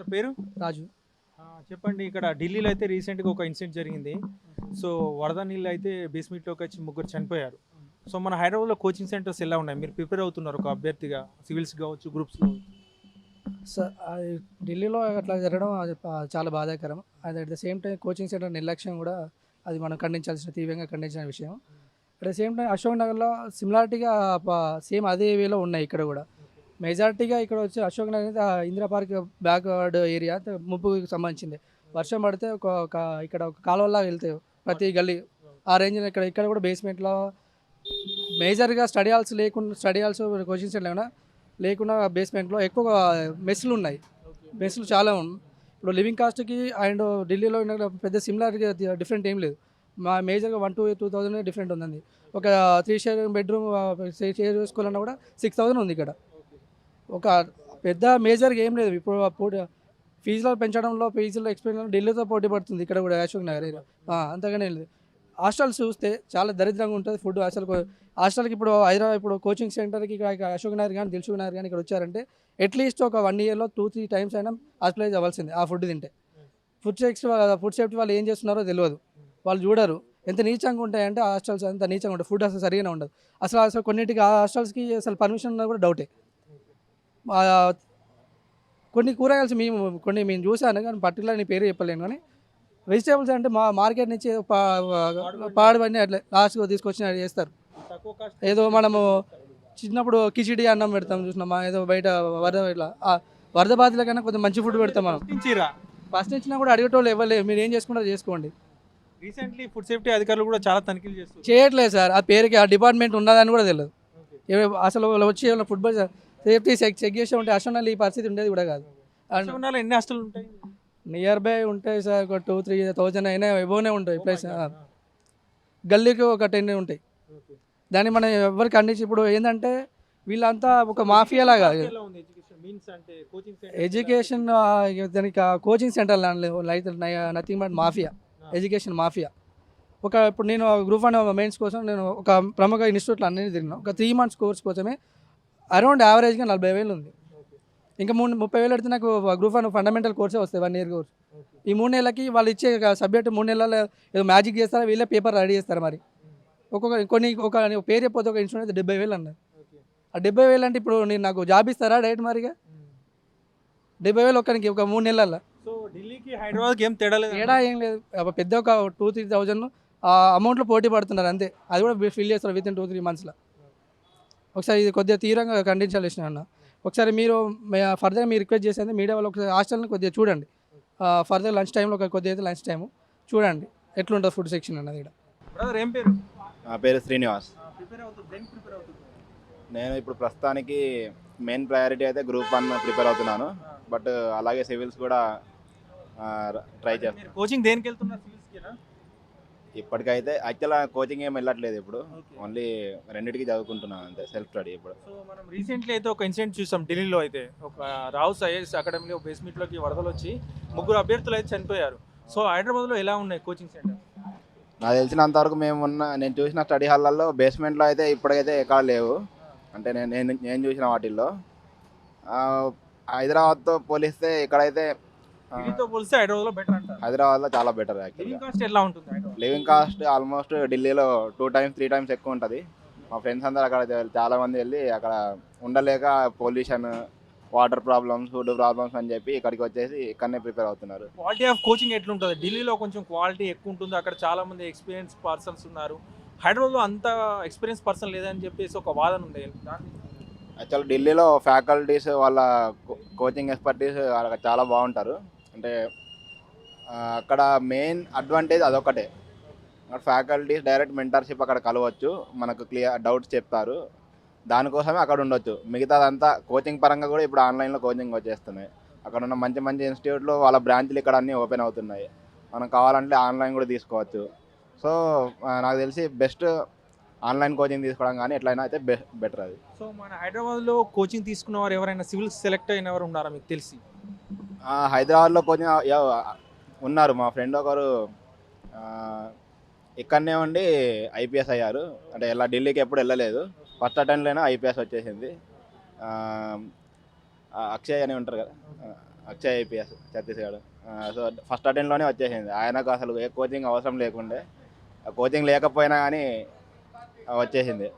పేరు? రాజు. చెప్పండి ఇక్కడ ఢిల్లీలో అయితే రీసెంట్గా ఒక ఇన్సిడెంట్ జరిగింది. సో వరద నీళ్ళు అయితే బేస్మెంట్లోకి వచ్చి ముగ్గురు చనిపోయారు. సో మన హైదరాబాద్లో కోచింగ్ సెంటర్స్ ఎలా ఉన్నాయి? మీరు ప్రిపేర్ అవుతున్నారు ఒక అభ్యర్థిగా సివిల్స్ కావచ్చు గ్రూప్స్ కావచ్చు. స- అది ఢిల్లీలో అట్లా జరగడం అది చాలా బాధాకరం. అది at the same time coaching centre నిర్లక్ష్యం కూడా అది మనం ఖండించాల్సిన తీవ్రంగా ఖండించిన విషయం. At the same time Ashok నగర్లో సిమిలారిటీగా సేమ్ అదే వేలో ఉన్నాయి ఇక్కడ కూడా. మెజారిటీగా ఇక్కడ వచ్చి అశోక్ నగర్ అనేది ఇందిరా పార్క్ బ్యాక్వర్డ్ ఏరియా ముప్పుకి సంబంధించింది. వర్షం పడితే ఒక ఇక్కడ ఒక కాలువలా వెళ్తాయి ప్రతి గల్లీ. ఆ రేంజ్ ఇక్కడ ఇక్కడ కూడా బేస్మెంట్లో మేజర్గా స్టడీ హాల్స్ లేకుండా స్టడీ హాల్స్ కోచింగ్ సెంటర్ లేకుండా లేకుండా బేస్మెంట్లో ఎక్కువ మెస్లు ఉన్నాయి. మెస్లు చాలా ఉన్నాయి ఇప్పుడు లివింగ్ కాస్ట్కి అండ్ ఢిల్లీలో ఉన్న పెద్ద సిమిలారిటీ డిఫరెంట్ ఏం లేదు. మా మేజర్గా one two two thousand different ఉందండి. ఒక త్రీ షేర్ బెడ్రూమ్ షేర్ చేసుకోవాలన్నా కూడా సిక్స్ థౌసండ్ ఉంది ఇక్కడ. ఒక పెద్ద మేజర్గా ఏం లేదు. ఇప్పుడు పోటీ ఫీజులో పెంచడంలో ఫీజులో ఎక్స్పెన్స్ ఢిల్లీతో పోటీ పడుతుంది. ఇక్కడ కూడా అశోక్ నగర్ ఏరియా. అంతగానే లేదు. హాస్టల్స్ చూస్తే చాలా దరిద్రంగా ఉంటుంది ఫుడ్. అసలు హాస్టల్కి ఇప్పుడు హైదరాబాద్ ఇప్పుడు కోచింగ్ సెంటర్కి ఇక్కడ అశోక్ నగర్ కానీ దిల్సుఖ్ నగర్ కానీ ఇక్కడ వచ్చారంటే అట్లీస్ట్ ఒక వన్ ఇయర్లో టూ త్రీ టైమ్స్ అయినా హాస్పిటలైజ్ అవ్వాల్సిందే ఆ ఫుడ్ తింటే. ఫుడ్ సేఫ్టీ ఫుడ్ సేఫ్టీ వాళ్ళు ఏం చేస్తున్నారో తెలియదు. వాళ్ళు చూడరు. ఎంత నీచంగా ఉంటాయంటే హాస్టల్స్ అంత నీచంగా ఉంటాయి ఫుడ్ అసలు సరిగానే ఉండదు. అసలు అసలు కొన్నింటికి ఆ హాస్టల్స్కి అసలు పర్మిషన్ ఉన్నా కూడా డౌటే కొన్ని కూరగాయలు మేము కొన్ని మేము చూసాను కానీ పర్టికులర్ నీ పేరు చెప్పలేను కానీ వెజిటేబుల్స్ అంటే మా మార్కెట్ నుంచి ఏదో పా- పాడుబడి అట్లా లాస్ట్గా తీసుకొచ్చి చేస్తారు. ఏదో మనము చిన్నప్పుడు కిచిడి అన్నం పెడతాం చూసినామా ఏదో బయట వరద ఇట్లా వరద బాధితుల కన్నా కొంచెం మంచి ఫుడ్ పెడతాం మనం. ఫస్ట్ ఇచ్చినా కూడా అడిగేటోళ్ళు ఇవ్వలేదు మీరు ఏం చేసుకుంటారో చేసుకోండి. రీసెంట్లీ ఫుడ్ సేఫ్టీ అధికారులు కూడా చాలా తనిఖీలు చేస్తారు చేయట్లేదు సార్ ఆ పేరుకి ఆ డిపార్ట్మెంట్ ఉన్నదని కూడా తెలియదు. అసలు వాళ్ళు వచ్చి ఏమైనా ఫుట్బాల్ సేఫ్టీ చెక్ చెక్ చేసి ఉంటే అసలు ఈ పరిస్థితి ఉండేది కూడా కాదు. అండ్ ఎన్ని హాస్టల్ ఉంటాయి? నియర్ బై ఉంటాయి సార్ ఒక టూ త్రీ థౌజండ్ అయినా ఇవ్వనే ఉంటాయి ప్లస్. గల్లీకి ఒక టెన్ ఉంటాయి. దాన్ని మనం ఎవరికి అందించి ఇప్పుడు ఏంటంటే వీళ్ళంతా ఒక మాఫియా లాగా ఎలా ఉంది ఎడ్యుకేషన్? దానికి coaching centre like nothing but mafia. Education mafia. ఒక ఇప్పుడు నేను గ్రూప్ వన్ మెయిన్స్ కోసం నేను ఒక ప్రముఖ ఇన్స్టిట్యూట్లో అన్ని తిరిగినా. ఒక త్రీ మంత్స్ కోర్స్ కోసమే అరౌండ్ యావరేజ్గా నలభై వేలు ఉంది. ఇంకా మూడు ముప్పై వేలు పెడితే నాకు గ్రూప్ వన్ ఫండమెంటల్ కోర్సే వస్తాయి వన్ ఇయర్ కోర్స్ ఈ మూడు నెలలకి వాళ్ళు ఇచ్చే సబ్జెక్ట్ మూడు నెలల ఏదో మ్యాజిక్ చేస్తారా వీళ్ళే పేపర్ రెడీ చేస్తారు మరి? ఒక్కొక్క కొన్ని ఒక పేరు చెప్పొద్దు ఒక అయితే డెబ్బై వేలు అన్నారు. ఆ డెబ్బై వేలు అంటే ఇప్పుడు నేను నాకు జాబ్ ఇస్తారా డైరెక్ట్ మరిగా? డెబ్బై వేలు ఒక్కరికి ఒక మూడు నెలల సో ఢిల్లీకి హైదరాబాద్కి ఏం తేడా లేదు? తేడా ఏం లేదు. పెద్ద ఒక టూ త్రీ థౌజండ్ అమౌంట్లో పోటీ పడుతున్నారు అంతే. అది కూడా ఫిల్ చేస్తారు విత్ ఇన్ టూ త్రీ మంత్స్లో ఒకసారి ఇది కొద్దిగా తీవ్రంగా ఖండించాలి అన్న. ఒకసారి మీరు ఫర్దర్ మీరు రిక్వెస్ట్ చేసేది మీడియా వాళ్ళు ఒకసారి హాస్టల్ని కొద్దిగా చూడండి. ఫర్దర్ లంచ్ టైంలో ఒక కొద్దిగా అయితే లంచ్ టైము చూడండి ఎట్లుంటుంది ఫుడ్ సెక్షన్ అన్నది ఇక్కడ బ్రదర్ ఏం పేరు? నా పేరు శ్రీనివాస్. నేను ఇప్పుడు ప్రస్తుతానికి మెయిన్ ప్రయారిటీ అయితే గ్రూప్ వన్ ప్రిపేర్ అవుతున్నాను. బట్ అలాగే సివిల్స్ కూడా ట్రై చేస్తాను మీరు కోచింగ్ దేనికి వెళ్తున్నారు? సివిల్స్కినా ఇప్పటికైతే యాక్చువల్గా కోచింగ్ ఏం వెళ్ళట్లేదు ఇప్పుడు. ఓన్లీ రెండింటికి చదువుకుంటున్నాను అంతే సెల్ఫ్ స్టడీ ఇప్పుడు. సో మనం రీసెంట్లీ అయితే ఒక ఇన్సిడెంట్ చూసాం ఢిల్లీలో అయితే. ఒక రావుస్ ఐఏఎస్ అకాడమీలో బేస్మెంట్లోకి వరదలు వచ్చి ముగ్గురు అభ్యర్థులు అయితే చనిపోయారు. సో హైదరాబాద్లో ఎలా ఉన్నాయి కోచింగ్ సెంటర్? నాకు తెలిసినంత వరకు మేము ఉన్న నేను చూసిన స్టడీ హాల్లలో బేస్మెంట్లో అయితే ఇప్పటికైతే ఎక్కడ లేవు. అంటే నేను నేను చూసిన వాటిల్లో. హైదరాబాద్తో పోలిస్తే ఇక్కడైతే ఢిల్లీతో పోలిస్తే హైదరాబాద్లో బెటర్ అంటారు. చాలా బెటర్ లివింగ్ కాస్ట్ ఎలా ఉంటుంది హైదరాబాద్ లివింగ్ కాస్ట్ ఆల్మోస్ట్ ఢిల్లీలో టూ టైమ్స్ త్రీ టైమ్స్ ఎక్కువ ఉంటుంది. మా ఫ్రెండ్స్ అందరు అక్కడ చాలా మంది వెళ్ళి అక్కడ ఉండలేక pollution water problems food problems అని చెప్పి ఇక్కడికి వచ్చేసి ఇక్కడనే ప్రిపేర్ అవుతున్నారు. క్వాలిటీ ఆఫ్ కోచింగ్ ఎట్లుంటుంది? ఢిల్లీలో కొంచెం క్వాలిటీ ఎక్కువ ఉంటుంది. అక్కడ చాలా మంది ఎక్స్పీరియన్స్ పర్సన్స్ ఉన్నారు. హైదరాబాద్లో అంత ఎక్స్పీరియన్స్ పర్సన్ లేదని చెప్పేసి ఒక వాదన ఉంది. యాక్చువల్ ఢిల్లీలో ఫ్యాకల్టీస్ వాళ్ళ కోచింగ్ ఎక్స్పర్టీస్ చాలా బాగుంటారు. అంటే అక్కడ మెయిన్ అడ్వాంటేజ్ అదొకటే. అక్కడ ఫ్యాకల్టీస్ డైరెక్ట్ మెంటర్షిప్ అక్కడ కలవచ్చు. మనకు క్లియర్ డౌట్స్ చెప్తారు. దానికోసమే అక్కడ ఉండొచ్చు. మిగతాదంతా కోచింగ్ పరంగా కూడా ఇప్పుడు ఆన్లైన్లో కోచింగ్ వచ్చేస్తున్నాయి. అక్కడ ఉన్న మంచి మంచి ఇన్స్టిట్యూట్లో వాళ్ళ బ్రాంచ్లు ఇక్కడ అన్నీ ఓపెన్ అవుతున్నాయి. మనం కావాలంటే ఆన్లైన్ కూడా తీసుకోవచ్చు. సో నాకు తెలిసి బెస్ట్ ఆన్లైన్ కోచింగ్ తీసుకోవడం కానీ ఎట్లయినా అయితే బె బెటర్ అది. సో మన హైదరాబాద్లో కోచింగ్ తీసుకున్న వారు ఎవరైనా సివిల్ సెలెక్ట్ అయిన వారు ఉన్నారా మీకు తెలిసి? హైదరాబాద్లో కోచింగ్ ఉన్నారు మా ఫ్రెండ్ ఒకరు. ఇక్కడనే ఉండి ఐపీఎస్ అయ్యారు. అంటే ఇలా ఢిల్లీకి ఎప్పుడు వెళ్ళలేదు. ఫస్ట్ అటెంప్ట్లోనే ఐపీఎస్ వచ్చేసింది. అక్షయ్ అని ఉంటారు కదా. Akshay IPS Chhattisgarh. So first అటెంప్ట్లోనే వచ్చేసింది. ఆయనకు అసలు ఏ కోచింగ్ అవసరం లేకుండే. కోచింగ్ లేకపోయినా కానీ వచ్చేసింది.